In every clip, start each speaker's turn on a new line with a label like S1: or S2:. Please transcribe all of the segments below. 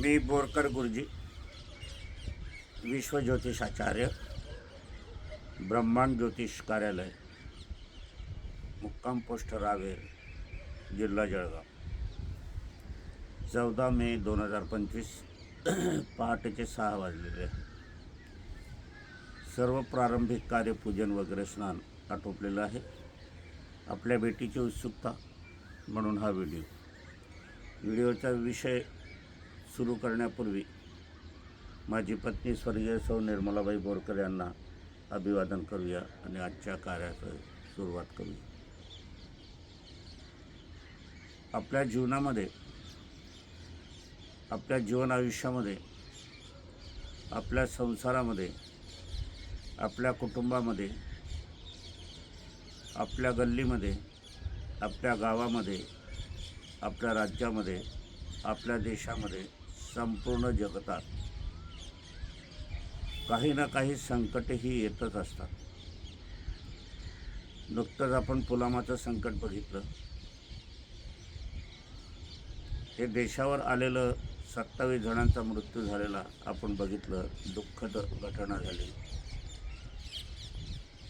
S1: मी बोरकर गुरुजी विश्वज्योतिषाचार्य ब्रह्मांड ज्योतिष कार्यालय मुक्काम पोस्ट रावेर जिल्हा जळगाव. चौदा मे दोन हजार पंचवीस पहाटेचे सहा वाजलेले. आहे. सर्व प्रारंभिक कार्य पूजन वगैरे स्नान आटोपलेलं आहे. आपल्या भेटीची उत्सुकता म्हणून हा व्हिडिओ. व्हिडिओचा विषय सुरू करण्यापूर्वी माझी पत्नी स्वर्गीय सौ निर्मलाबाई बोरकर यांना अभिवादन करूया आणि आजच्या कार्याचं सुरुवात करूया. आपल्या जीवनामध्ये आपल्या जीवन आयुष्यामध्ये आपल्या संसारामध्ये आपल्या कुटुंबामध्ये आपल्या गल्लीमध्ये आपल्या गावामध्ये आपल्या राज्यामध्ये आपल्या देशामध्ये संपूर्ण जगतात. काही ना काही संकटही येतच असतात. नुकतंच आपण पुलामाचं संकट बघितलं. हे देशावर आलेलं सत्तावीस जणांचा मृत्यू झालेला आपण बघितलं. दुःखद घटना झाली.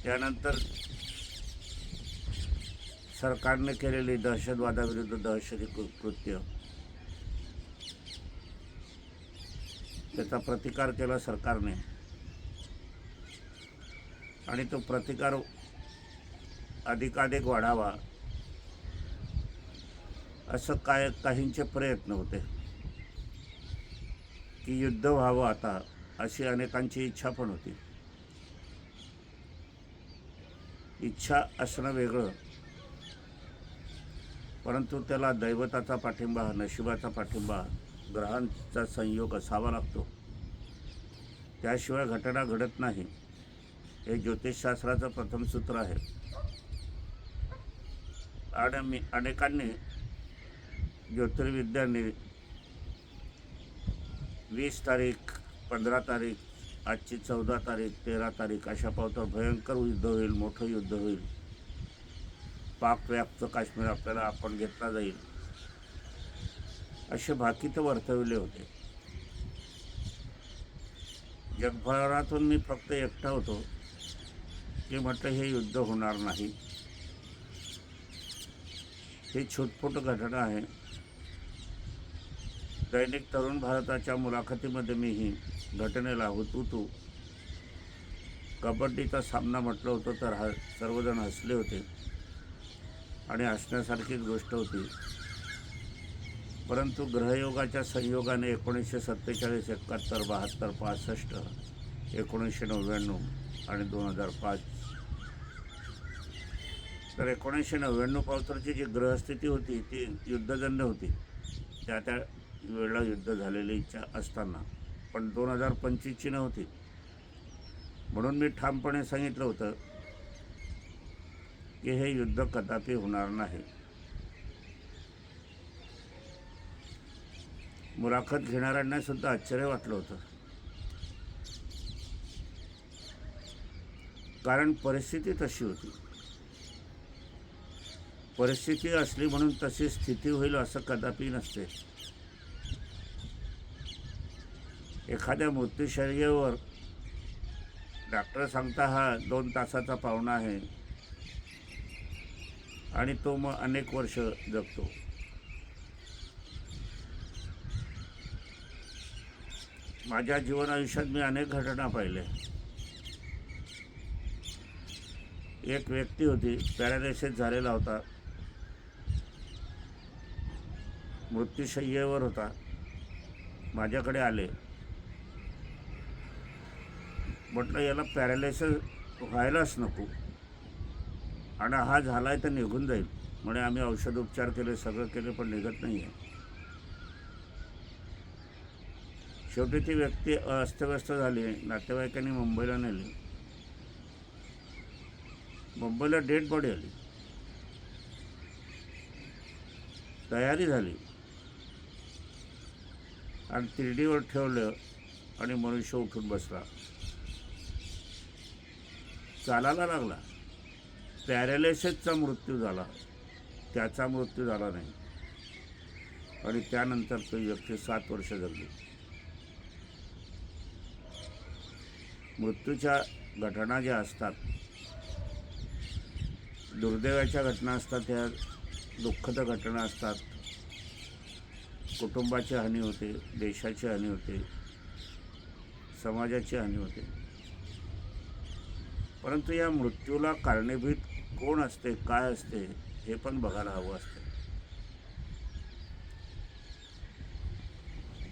S1: त्यानंतर सरकारने केलेली दहशतवादाविरुद्ध दहशती कृत्य. त्याचा प्रतिकार केला सरकारने. आणि तो प्रतिकार अधिकाधिक वाढावा असं काय काहींचे प्रयत्न होते. की युद्ध व्हावं आता अशी अनेकांची इच्छा पण होती. इच्छा असणं वेगळं. परंतु त्याला दैवताचा पाठिंबा नशिबाचा पाठिंबा ग्रहांचा संयोग असावा लागतो. त्याशिवाय घटना घडत नाही. हे ज्योतिषशास्त्राचं प्रथम सूत्र आहे. आणि मी अनेकांनी ज्योतिर्विद्यांनी वीस तारीख पंधरा तारीख आजची चौदा तारीख तेरा तारीख अशा पावतं भयंकर युद्ध होईल मोठं युद्ध होईल. पाकव्याप्त काश्मीर आपल्याला आपण घेतला जाईल. असे भाकीत वर्तविले होते. जगभरातून मी फक्त एकटा होतो की म्हटलं हे युद्ध होणार नाही. ही छुटपुट घटना आहे. दैनिक तरुण भारताच्या मुलाखतीमध्ये मी ही घटनेला होतो तू कबड्डीचा सामना म्हटलं होतं तर हा सर्वजण हसले होते आणि हसण्यासारखीच गोष्ट होती. परंतु ग्रहयोगाच्या संयोगाने एकोणीसशे सत्तेचाळीस एकाहत्तर बहात्तर पासष्ट एकोणीसशे नव्याण्णव आणि दोन हजार पाच. तर एकोणीसशे नव्याण्णव पावसाची जी ग्रहस्थिती होती ती युद्धजन्य होती. त्या त्या वेळेला युद्ध झालेली इच्छा असताना. पण दोन हजार पंचवीसची नव्हती. म्हणून मी ठामपणे सांगितलं होतं की हे युद्ध कदापि होणार नाही. मुलाखत घेणाऱ्यांना सुद्धा आश्चर्य वाटलं होतं. कारण परिस्थिती तशी होती. परिस्थिती असली म्हणून तशी स्थिती होईल असं कदापि नसते. एखाद्या मृत्यूशय्येवर डॉक्टर सांगता हा दोन तासाचा पाहुणा आहे आणि तो मग अनेक वर्ष जगतो. माझ्या जीवन आयुष्यात मी अनेक घटना पाहिल्या. एक व्यक्ती होती पॅरालिसिस झालेला होता. मृत्यूशय्येवर होता. माझ्याकडे आले. म्हटलं याला पॅरालिसिस व्हायलाच नको. आणि हा झालाय तर निघून जाईल. म्हणे आम्ही औषध उपचार केले सगळं केले पण निघत नाही आहे शेवटी ती व्यक्ती अस्तव्यस्त झाली नातेवाईकांनी मुंबईला नेली. मुंबईला डेड बॉडी आली. तयारी झाली. आणि तिरडीवर ठेवलं आणि मनुष्य उठून बसला. चालायला लागला. पॅरालिसिसचा मृत्यू झाला. त्याचा मृत्यू झाला नाही. आणि त्यानंतर तो व्यक्ती सात वर्ष जगली. मृत्यूच्या घटना ज्या असतात दुर्दैवाच्या घटना असतात त्या दुःखद घटना असतात. कुटुंबाची हानी होते देशाची हानी होते समाजाची हानी होते. परंतु या मृत्यूला कारणीभूत कोण असते काय असते हे पण बघायला हवं असते.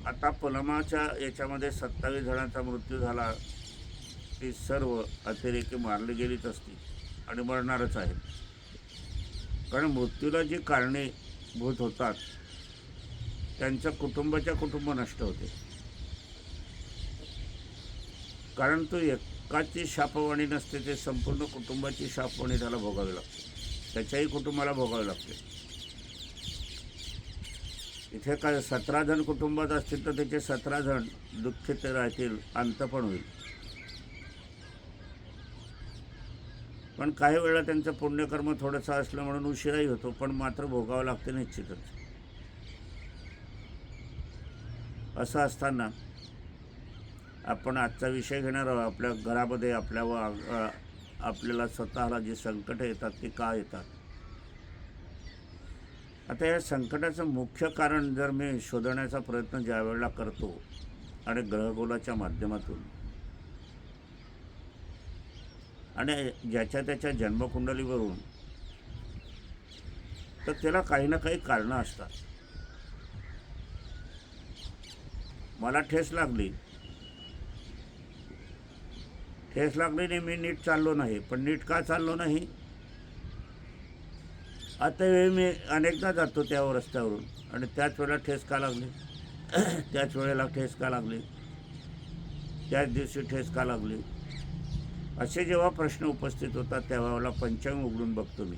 S1: आता पलमाच्या याच्यामध्ये सत्तावीस जणांचा मृत्यू झाला. ती सर्व अतिरेकी मारली गेलीच असतील आणि मरणारच आहेत. कारण मृत्यूला जी कारणे भूत होतात त्यांच्या कुटुंबाच्या कुटुंब नष्ट होते. कारण तो एकाची शापवाणी नसते ते संपूर्ण कुटुंबाची शापवाणी त्याला भोगावी लागते. त्याच्याही कुटुंबाला भोगावे लागते. इथे काय सतरा जण कुटुंबात असतील तर त्याचे सतरा जण दुःखित राहतील अंत पण होईल. पण काही वेळा त्यांचं पुण्यकर्म थोडंसं असलं म्हणून उशिराही होतो पण मात्र भोगावं लागते निश्चितच. असं असताना आपण आजचा विषय घेणार आहोत. आपल्या घरामध्ये आपल्या व आपल्याला स्वतःला जी संकटं येतात ती का येतात? आता या संकटाचं मुख्य कारण जर मी शोधण्याचा प्रयत्न ज्या वेळेला करतो आणि ग्रहगोलाच्या माध्यमातून आणि ज्याच्या त्याच्या जन्मकुंडलीवरून तर त्याला काही ना काही कारणं असतात. मला ठेस लागली. ठेस लागली नाही मी नीट चाललो नाही पण नीट का चाललो नाही? आता वेळी मी अनेकदा जातो त्या रस्त्यावरून आणि त्याच वेळेला ठेस का लागली? त्याच वेळेला ठेस का लागली? त्याच दिवशी ठेस का लागली? असे जेव्हा प्रश्न उपस्थित होतात तेव्हा मला पंचांग उघडून बघतो मी.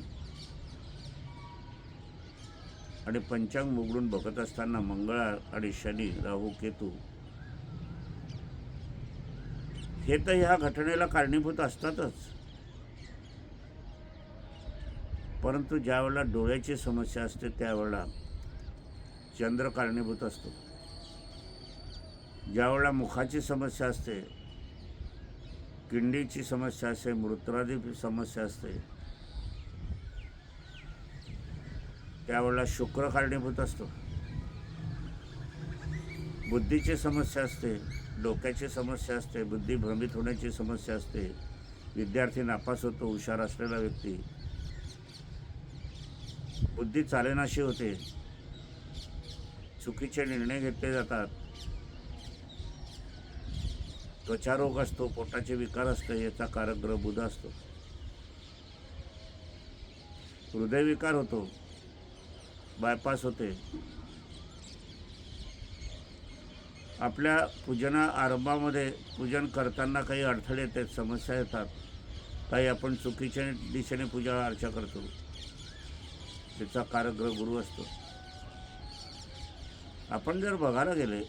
S1: आणि पंचांग उघडून बघत असताना मंगळ आणि शनी राहू केतू हे तर ह्या घटनेला कारणीभूत असतातच. परंतु ज्यावेळेला डोळ्याची समस्या असते त्यावेळेला चंद्र कारणीभूत असतो. ज्यावेळेला मुखाची समस्या असते किंडीची समस्या असते मूत्रादी समस्या असते. त्यावेळेला शुक्र कारणीभूत असतो. बुद्धीची समस्या असते डोक्याची समस्या असते बुद्धी भ्रमित होण्याची समस्या असते. विद्यार्थी नापास होतो हुशार असलेला व्यक्ती. बुद्धी चालेनाशी होते. चुकीचे निर्णय घेतले जातात. त्वचारोग असतो पोटाचे विकार असतो याचा कारक ग्रह बुध असतो. हृदयविकार होतो बायपास होते. आपल्या पूजना आरंभामध्ये पूजन करताना काही अडथळे येतात समस्या येतात. काही आपण चुकीच्या दिशेने पूजा अर्चा करतो. त्याचा कारक ग्रह गुरु असतो. आपण जर बघायला गेले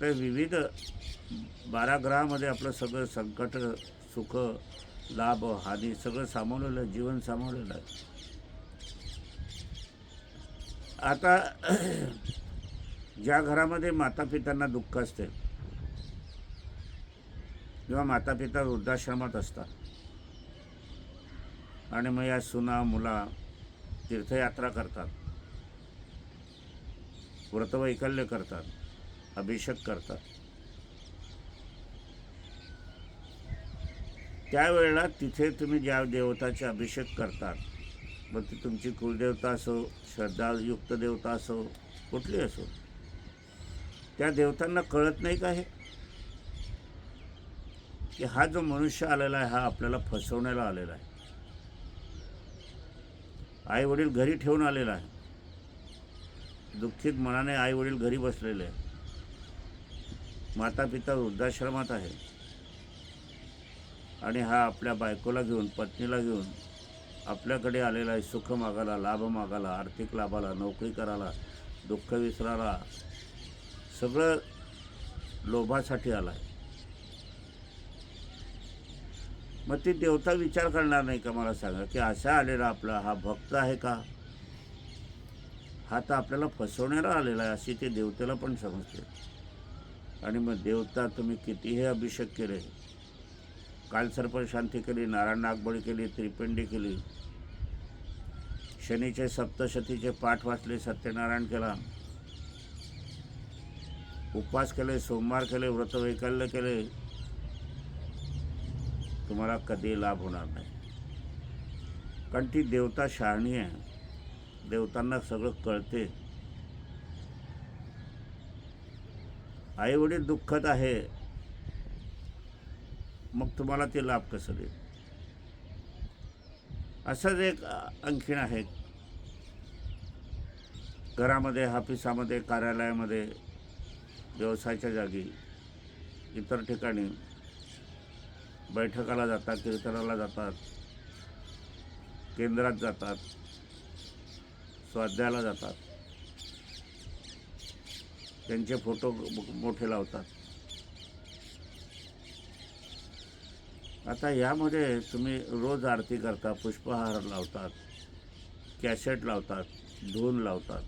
S1: तर विविध बारा ग्रहामध्ये आपलं सगळं संकट सुख लाभ हानी सगळं सामावलेलं आहे जीवन सामावलेलं आहे. आता ज्या घरामध्ये मातापित्यांना दुःख असते किंवा माता पिता वृद्धाश्रमात असतात आणि मग या सुना मुला तीर्थयात्रा करतात व्रतवैकल्य करतात अभिषेक करतात त्यावेळेला तिथे तुम्ही ज्या देवताचे अभिषेक करतात मग ती तुमची कुलदेवता असो श्रद्धायुक्त देवता असो कुठली असो त्या देवतांना कळत नाही का हे? की हा जो मनुष्य आलेला आहे हा आपल्याला फसवण्याला आलेला आहे. आई वडील घरी ठेवून आलेला आहे. दुःखित मनाने आई वडील घरी बसलेले आहे माता पिता वृद्धाश्रमात आहे आणि हा आपल्या बायकोला घेऊन पत्नीला घेऊन आपल्याकडे आलेला आहे सुख मागायला लाभ मागायला आर्थिक लाभाला नोकरी करायला दुःख विसरायला सगळं लोभासाठी आला आहे मग ती देवता विचार करणार नाही का मला सांगा? की असा आलेला आपला हा भक्त आहे का? हा तर आपल्याला फसवण्याला आलेला आहे अशी ते देवतेला पण समजते. आणि मग देवता तुम्ही कितीही अभिषेक केले कालसर्प शांती केली नारायण नागबळी केली त्रिपिंडी केली. शनीचे सप्तशतीचे पाठ वाचले सत्यनारायण केला. उपवास केले सोमवार केले व्रतवैकल्य केले. तुम्हाला कधी लाभ होणार नाही. कारण ती देवता शहाणी आहे. देवतांना सगळं कळते. आई वडील आहे. मग तुम्हाला ते लाभ कसं देईल? असंच एक आणखीन आहे. घरामध्ये ऑफिसामध्ये कार्यालयामध्ये व्यवसायाच्या जागी इतर ठिकाणी बैठकाला जातात कीर्तनाला जातात केंद्रात जातात स्वाध्यायाला जातात. त्यांचे फोटो मोठे लावतात. आता यामध्ये तुम्ही रोज आरती करता पुष्पहार लावतात कॅसेट लावतात धून लावतात.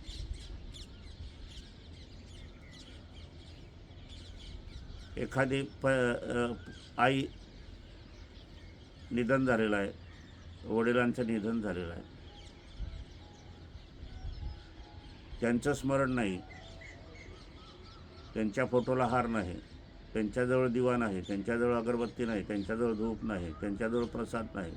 S1: एखादी प आई निधन झालेलं आहे वडिलांचं निधन झालेलं आहे. त्यांचं स्मरण नाही. त्यांच्या फोटोला हार नाही. त्यांच्याजवळ दिवा नाही त्यांच्याजवळ अगरबत्ती नाही त्यांच्याजवळ धूप नाही त्यांच्याजवळ प्रसाद नाही.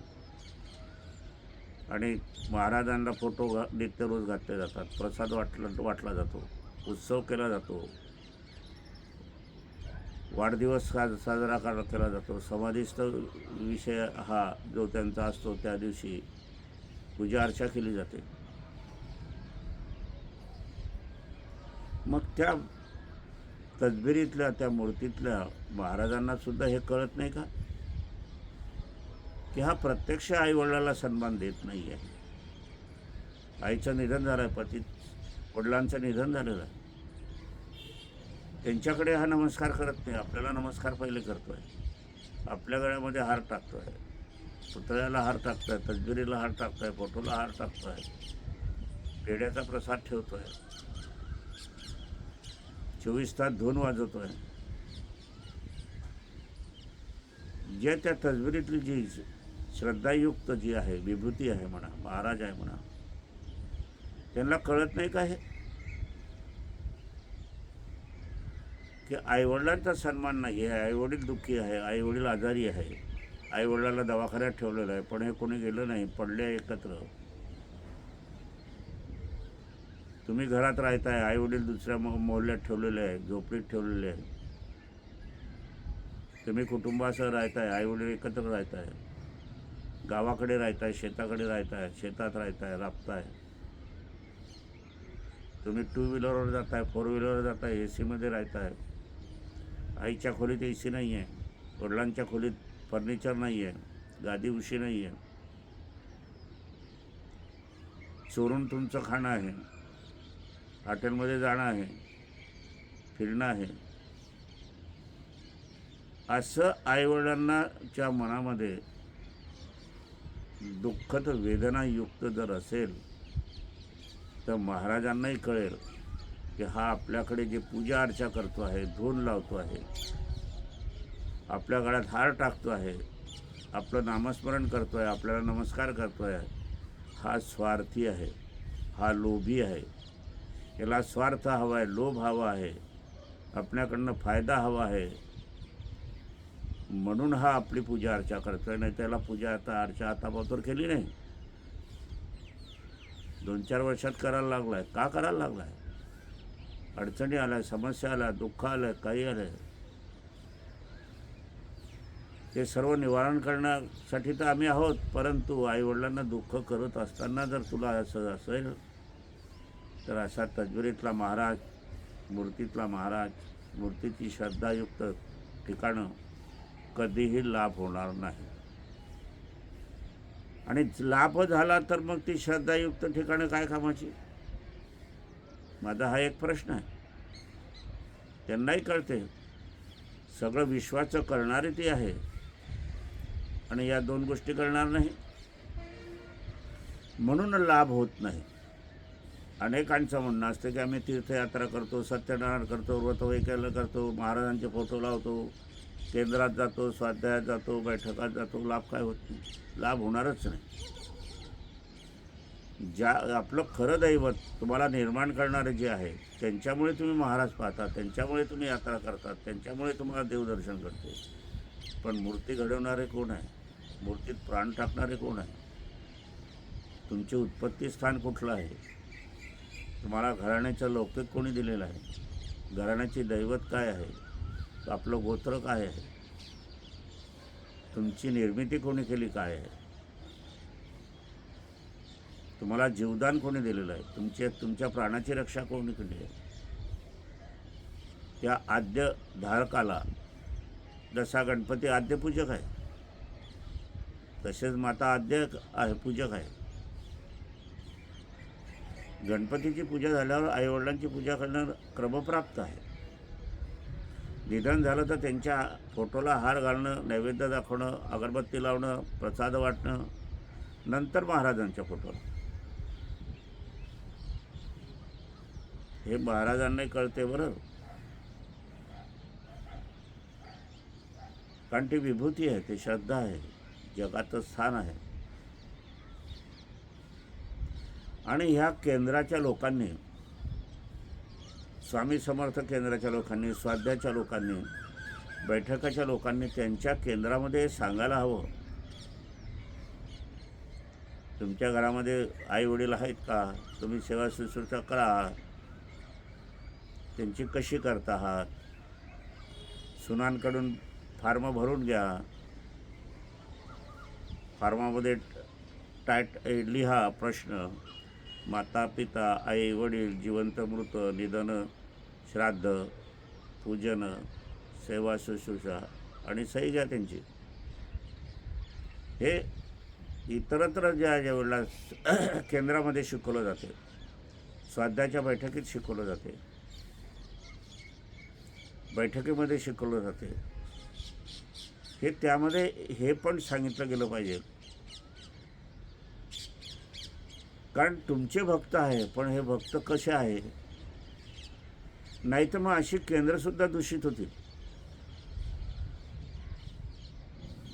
S1: आणि महाराजांना फोटो घा नित्य रोज घातले जातात. प्रसाद वाटला वाटला जातो उत्सव केला जातो. वाढदिवस साज साजरा करा केला जातो. समाधीस्थ विषय हा जो त्यांचा असतो त्या दिवशी पूजा अर्चा केली जाते. मग त्या तदबिरीतल्या त्या मूर्तीतल्या महाराजांना सुद्धा हे कळत नाही का? की हा प्रत्यक्ष आईवडिलाला सन्मान देत नाही आहे. आईचं निधन झालं आहे पती वडिलांचं निधन झालेलं आहे त्यांच्याकडे हा नमस्कार करत नाही. आपल्याला नमस्कार पहिले करतो आहे आपल्या गळ्यामध्ये हार टाकतो आहे पुतळ्याला हार टाकतो आहे तजबिरीला हार टाकतो आहे फोटोला हार टाकतो आहे पेढ्याचा प्रसाद ठेवतो आहे चोवीस तास धून वाजवतो आहे जे त्या तसबिरीतली जी श्रद्धायुक्त जी आहे विभूती आहे म्हणा महाराज आहे म्हणा त्यांना कळत नाही का हे? की आईवडिलांचा सन्मान नाही आहे आईवडील दुःखी आहे आईवडील आजारी आहे आईवडिलाला दवाखान्यात ठेवलेलं आहे पण हे कोणी गेलं नाही पडले एकत्र. तुम्ही घरात राहताय आईवडील दुसऱ्या मो मोहल्ल्यात ठेवलेले आहे झोपडीत ठेवलेले आहे तुम्ही कुटुंबासह राहताय आईवडील एकत्र राहताय गावाकडे राहताय शेताकडे राहताय शेतात राहताय राबताय. तुम्ही टू व्हीलरवर जाताय फोर व्हीलरवर जाताय ए सीमध्ये राहताय. आईच्या खोलीत ए सी नाही आहे वडिलांच्या खोलीत फर्निचर नाही आहे गादी उशी नाही आहे चोरून तुमचं खाणं आहे. हॉटेलमध्ये जाणं आहे फिरणं आहे. असं आईवडिलांनाच्या मनामध्ये दुःखद वेदनायुक्त जर असेल तर महाराजांनाही कळेल की हा आपल्याकडे जे पूजा अर्चा करतो आहे धून लावतो आहे आपल्या गळ्यात हार टाकतो आहे आपलं नामस्मरण करतो आहे आपल्याला नमस्कार करतो आहे हा स्वार्थी आहे हा लोभी आहे. याला स्वार्थ हवा आहे लोभ हवा आहे आपल्याकडनं फायदा हवा आहे. म्हणून हा आपली पूजा अर्चा करतोय नाही त्याला पूजा आता अर्चा आतापासून केली नाही. दोन चार वर्षात करायला लागलाय. का करायला लागलाय? अडचणी आल्या समस्या आल्या दुःख आलं काही आलं. ते सर्व निवारण करण्यासाठी तर आम्ही आहोत परंतु आईवडिलांना दुःख करत असताना जर तुला असं असेल तर अशा तजबरीतला महाराज मूर्तीतला महाराज मूर्तीची श्रद्धायुक्त ठिकाणं कधीही लाभ होणार नाही. आणि लाभ झाला तर मग ती श्रद्धायुक्त ठिकाणं काय कामाची? माझा हा एक प्रश्न आहे. त्यांनाही कळते. सगळं विश्वाचं करणारी ती आहे. आणि या दोन गोष्टी करणार नाही. म्हणून लाभ होत नाही. अनेकांचं म्हणणं असतं की आम्ही तीर्थयात्रा करतो सत्यनारायण करतो व्रतवैकल्य करतो महाराजांचे फोटो लावतो केंद्रात जातो स्वाध्यायात जातो बैठकात जातो. लाभ काय होत नाही? लाभ होणारच नाही. ज्या आपलं खरं दैवत तुम्हाला निर्माण करणारे जे आहे त्यांच्यामुळे तुम्ही महाराज पाहता त्यांच्यामुळे तुम्ही यात्रा करतात त्यांच्यामुळे तुम्हाला देवदर्शन करते. पण मूर्ती घडवणारे कोण आहे? मूर्तीत प्राण टाकणारे कोण आहे? तुमचे उत्पत्ती स्थान कुठलं आहे? तुम्हाला घराण्याचा लौकिक कोणी दिलेला आहे? घराण्याची दैवत काय आहे? आपलं गोत्र काय आहे? तुमची निर्मिती कोणी केली काय आहे? तुम्हाला जीवदान कोणी दिलेलं आहे? तुमचे तुमच्या प्राणाची रक्षा कोणी केली आहे? त्या आद्य धारकाला जसा गणपती आद्य पूजक आहे तसेच माता आद्य आहे पूजक आहे. गणपतीची पूजा झाल्यावर आईवडिलांची पूजा करणं क्रमप्राप्त आहे. निधन झालं तर त्यांच्या फोटोला हार घालणं नैवेद्य दाखवणं अगरबत्ती लावणं प्रसाद वाटणं नंतर महाराजांच्या फोटोला. हे महाराजांनाही कळते बरं. कारण ती विभूती आहे ती श्रद्धा आहे जगाचं स्थान आहे. आणि ह्या केंद्राच्या लोकांनी स्वामी समर्थ केंद्राच्या लोकांनी स्वाध्याच्या लोकांनी बैठकाच्या लोकांनी त्यांच्या केंद्रामध्ये सांगायला हवं. तुमच्या घरामध्ये आई वडील आहेत का? तुम्ही सेवा शुश्रूषा करा. त्यांची कशी करता आहात सुनांकडून फार्म भरून घ्या. फार्मामध्ये टायट लिहा प्रश्न. माता पिता आई वडील जिवंत मृत निधन श्राद्ध पूजन सेवा शुश्रूषा आणि सही घ्या त्यांची. हे इतरत्र ज्या ज्या वेळेला केंद्रामध्ये शिकवलं जाते स्वाध्याच्या बैठकीत शिकवलं जाते बैठकीमध्ये शिकवलं जाते हे त्यामध्ये हे पण सांगितलं गेलं पाहिजे. कारण तुमचे भक्त आहे पण हे भक्त कसे आहे? नाही तर मग अशी केंद्रसुद्धा दूषित होतील.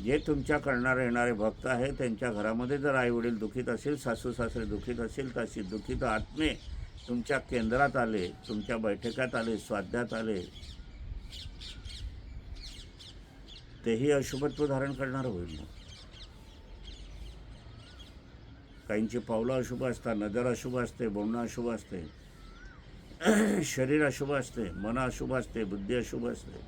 S1: जे तुमच्या करणारे येणारे भक्त आहे त्यांच्या घरामध्ये जर आईवडील दुखीत असेल सासू सासरे दुखीत असेल तर अशी दुखीत आत्मे तुमच्या केंद्रात आले तुमच्या बैठकात आले स्वाध्यात आले तेही अशुभत्व धारण करणार होईल मग काहींची पावलं अशुभ असतात नजर अशुभ असते बोलणं अशुभ असते. शरीर अशुभ असते मन अशुभ असते बुद्धी अशुभ असते.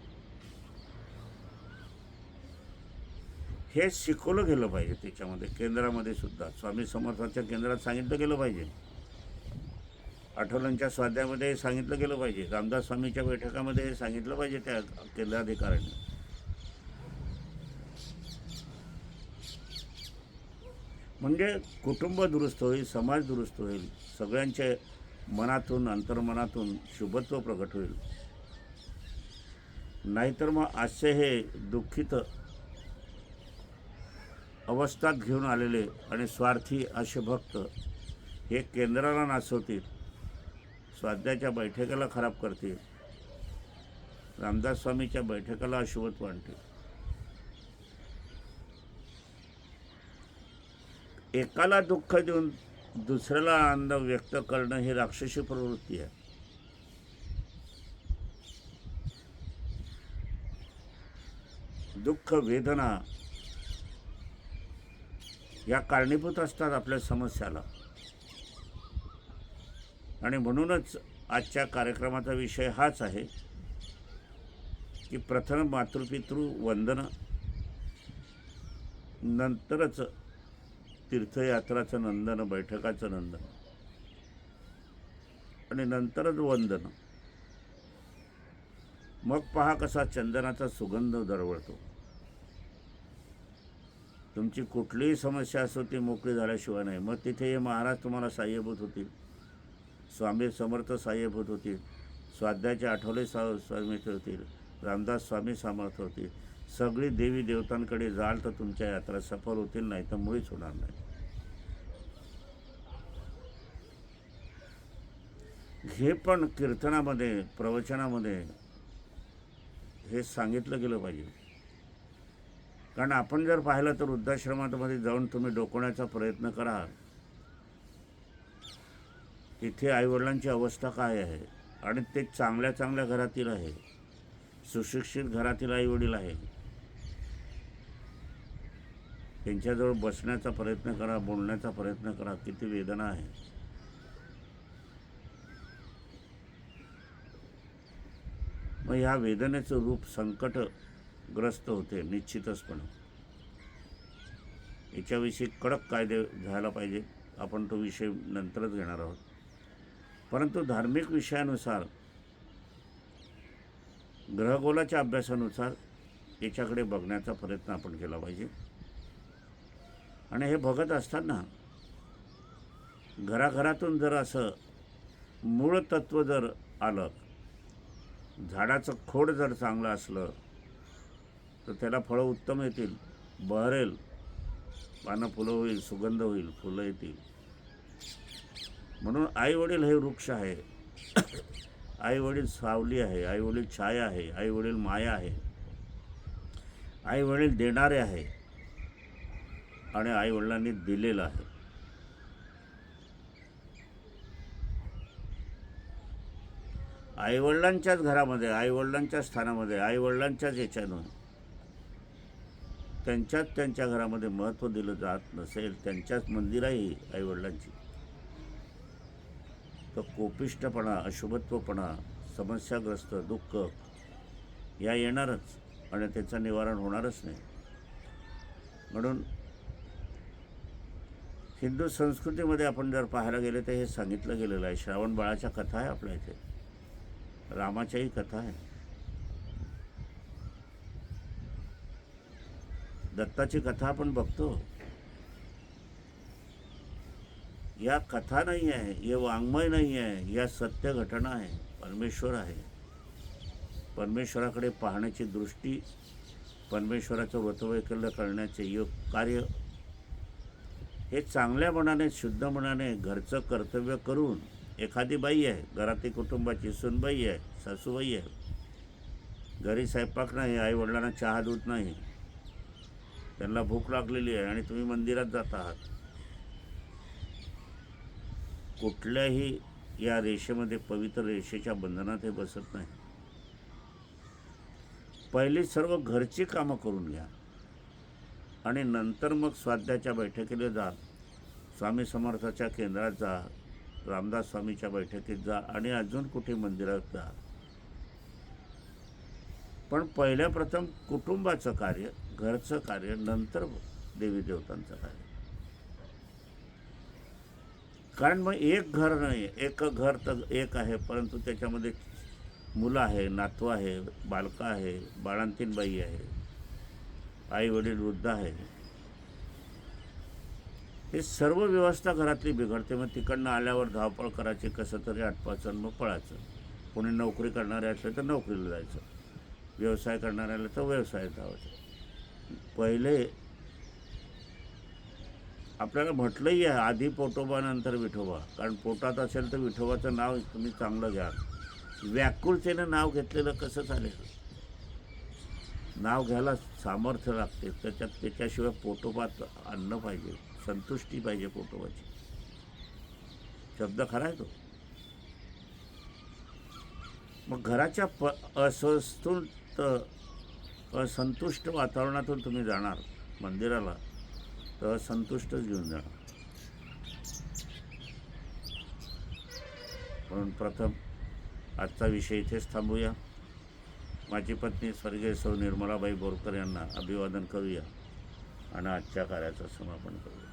S1: हे शिकवलं गेलं पाहिजे त्याच्यामध्ये केंद्रामध्ये सुद्धा. स्वामी समर्थांच्या केंद्रात सांगितलं गेलं पाहिजे. आठवल्यांच्या स्वाध्यामध्ये सांगितलं गेलं पाहिजे. रामदास स्वामीच्या बैठकामध्ये हे सांगितलं पाहिजे त्या केंद्राधिकाऱ्यांनी. म्हणजे कुटुंब दुरुस्त होईल समाज दुरुस्त होईल सगळ्यांच्या मनातून अंतर्मनातून शुभत्व प्रकट होईल. नाहीतर मग आजचे हे दुःखित अवस्थात घेऊन आलेले आणि स्वार्थी असे भक्त हे केंद्राला नाचवतील स्वाध्याच्या बैठकाला खराब करतील रामदास स्वामीच्या बैठकाला अशुभत्व आणतील. एकाला दुःख देऊन दुसऱ्याला आनंद व्यक्त करणं ही राक्षसी प्रवृत्ती आहे. दुःख वेदना या कारणीभूत असतात आपल्या समस्याला. आणि म्हणूनच आजच्या कार्यक्रमाचा विषय हाच आहे की प्रथम मातृपितृ वंदन नंतरच तीर्थयात्राचं नंदन बैठकाचं नंदन. आणि नंतरच वंदन. मग पहा कसा चंदनाचा सुगंध दरवळतो. तुमची कुठलीही समस्या असो ती मोकळी झाल्याशिवाय नाही. मग तिथे हे महाराज तुम्हाला साह्यभूत होतील. स्वामी समर्थ साह्यभूत होतील. स्वाध्याचे आठवले सा स्वामी होतील. रामदास स्वामी समर्थ होतील. सगळी देवी देवतांकडे जाल तर तुमच्या यात्रा सफल होतील नाही तर मुळीच होणार नाही. हे पण कीर्तनामध्ये प्रवचनामध्ये हे सांगितलं गेलं पाहिजे. कारण आपण जर पाहिलं तर वृद्धाश्रमामध्ये जाऊन तुम्ही डोकवण्याचा प्रयत्न करा. तिथे आईवडिलांची अवस्था काय आहे? आणि ते चांगल्या चांगल्या घरातील आहे. सुशिक्षित घरातील आईवडील आहे. त्यांच्याजवळ बसण्याचा प्रयत्न करा बोलण्याचा प्रयत्न करा. किती वेदना आहे. मग ह्या वेदनेचं रूप संकटग्रस्त होते निश्चितचपणे. याच्याविषयी कडक कायदे झाला पाहिजे. आपण तो विषय नंतरच घेणार आहोत. परंतु धार्मिक विषयानुसार ग्रहगोलाच्या अभ्यासानुसार याच्याकडे बघण्याचा प्रयत्न आपण केला पाहिजे. आणि हे बघत असताना घराघरातून जर असं मूळ तत्त्व जर आलं झाडाचं खोड जर चांगलं असलं तर त्याला फळं उत्तम येतील बहरेल पानं फुलं होईल सुगंध होईल फुलं येतील. म्हणून आईवडील हे वृक्ष आहे. आईवडील सावली आहे आईवडील छाया आहे आईवडील माया आहे. आईवडील देणारे आहे. आणि आई वडिलांनी दिलेलं आहे. आईवडिलांच्याच घरामध्ये आईवडिलांच्या स्थानामध्ये आईवडिलांच्याच याच्यानं त्यांच्याच त्यांच्या घरामध्ये महत्त्व दिलं जात नसेल त्यांच्याच मंदिराही आईवडिलांची. तर कोपिष्टपणा अशुभत्वपणा समस्याग्रस्त दुःख या येणारच आणि त्याचं निवारण होणारच नाही. म्हणून हिंदू संस्कृतीमध्ये आपण जर पाहायला गेले तर हे सांगितलं गेलेलं आहे. श्रावण बाळाच्या कथा आहे आपल्या इथे. रामाच्याही कथा आहे. दत्ताची कथा आपण बघतो. या कथा नाही आहे हे वाङ्मय नाही आहे या सत्य घटना आहे परमेश्वर आहे. परमेश्वराकडे पाहण्याची दृष्टी परमेश्वराचं व्रतवैकल्य करण्याचे योग कार्य हे चांगल्या मनाने शुद्ध मनाने घरचं कर्तव्य करून एखादी बाई आहे घरातील कुटुंबाची सुनबाई आहे सासूबाई आहे. घरी स्वयंपाक नाही आईवडिलांना चहा दूध नाही. त्यांना भूक लागलेली आहे आणि तुम्ही मंदिरात जात आहात. कुठल्याही या रेषेमध्ये पवित्र रेषेच्या बंधनात हे बसत नाही. पहिली सर्व घरची कामं करून घ्या. आणि नंतर मग स्वाध्याच्या बैठकीला जा. स्वामी समर्थाच्या केंद्रात जा. रामदास स्वामीच्या बैठकीत जा आणि अजून कुठे मंदिरात जा. पण पहिल्या प्रथम कुटुंबाचं कार्य घरचं कार्य नंतर देवी देवतांचं कार्य. कारण मग एक घर नाही एक घर तर एक आहे परंतु त्याच्यामध्ये मुलं आहे नातू आहे बालकं आहे बाळांतीन बाई आहे. आई वडील वृद्ध आहे. हे सर्व व्यवस्था घरातली बिघडते. मग तिकडनं आल्यावर धावपळ करायची कसं तरी आटपायचं मग पळायचं. कोणी नोकरी करणारे असले तर नोकरीला जायचं. व्यवसाय करणाऱ्याला तर व्यवसायात धावायचं. पहिले आपल्याला म्हटलंही आहे आधी पोटोबा नंतर विठोबा. कारण पोटात असेल तर विठोबाचं नाव तुम्ही चांगलं घ्या. व्याकुळतेनं नाव घेतलेलं कसं चालेल? नाव घ्यायला सामर्थ्य लागते. त्याच्यात त्याच्याशिवाय पोटोबात आणलं पाहिजे. संतुष्टी पाहिजे पोटोबाची. शब्द खरा आहे तो. मग घराच्या प असंतुष्ट असंतुष्ट वातावरणातून तुम्ही जाणार मंदिराला तर असंतुष्टच घेऊन जाणार. म्हणून प्रथम आजचा विषय इथेच थांबूया. माझी पत्नी स्वर्गीय सौ निर्मलाबाई बोरकर यांना अभिवादन करूया आणि आजच्या कार्याचं समापन करूया.